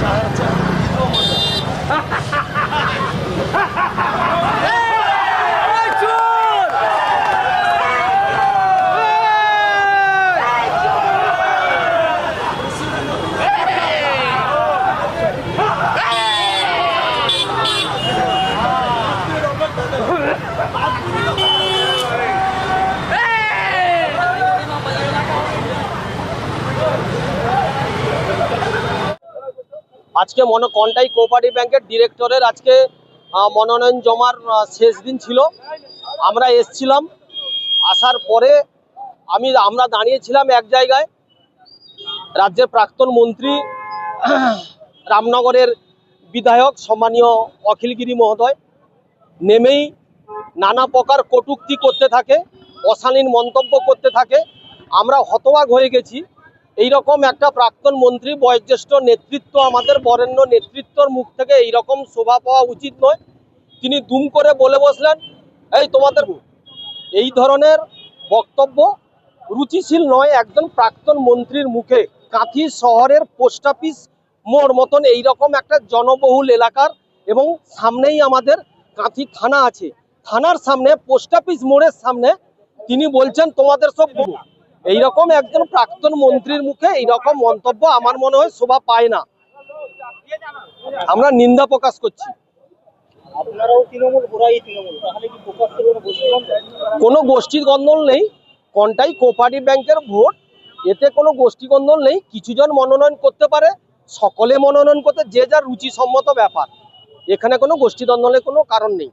加油加油一的哈哈 আজকে মনে কন্টাই কোঅপারেটিভ ব্যাংকের ডিরেক্টরের আজকে মনোনয়ন জমার শেষ দিন ছিল। আমরা এসছিলাম, আসার পরে আমি, আমরা দাঁড়িয়েছিলাম এক জায়গায়। রাজ্যের প্রাক্তন মন্ত্রী, রামনগরের বিধায়ক সম্মানীয় অখিলগিরি মহোদয় নেমেই নানা প্রকার কটূক্তি করতে থাকে, অশালীন মন্তব্য করতে থাকে। আমরা হতবাক হয়ে গেছি। এই রকম একটা প্রাক্তন মন্ত্রী, বয়োজ্যেষ্ঠ নেতৃত্ব আমাদের, বরেণ্য নেতৃত্বর মুখ থেকে এইরকম শোভা পাওয়া উচিত নয় তিনি দুম করে বলে বসলেন, এই তোমাদের এই ধরনের বক্তব্য রুচিশীল নয়, একজন প্রাক্তন মন্ত্রীর মুখে কাঁথি শহরের পোস্ট অফিস মোড় মতন এইরকম একটা জনবহুল এলাকার এবং সামনেই আমাদের কাঁথি থানা আছে থানার সামনে, পোস্ট অফিস মোড়ের সামনে তিনি বলছেন, তোমাদের সব। এইরকম একজন প্রাক্তন মন্ত্রীর মুখে এইরকম মন্তব্য আমার মনে হয় শোভা পায় না। আমরা নিন্দা প্রকাশ করছি। কোনো গোষ্ঠীর গন্ধন নেই কোনটাই কোপারেটিভ ব্যাংকের ভোট এতে কোনো গোষ্ঠী গন্ধন নেই কিছুজন মনোনয়ন করতে পারে সকলে মনোনয়ন করতে যে যার রুচিসম্মত ব্যাপার। এখানে কোনো গোষ্ঠী দ্বন্দ্বের কোনো কারণ নেই।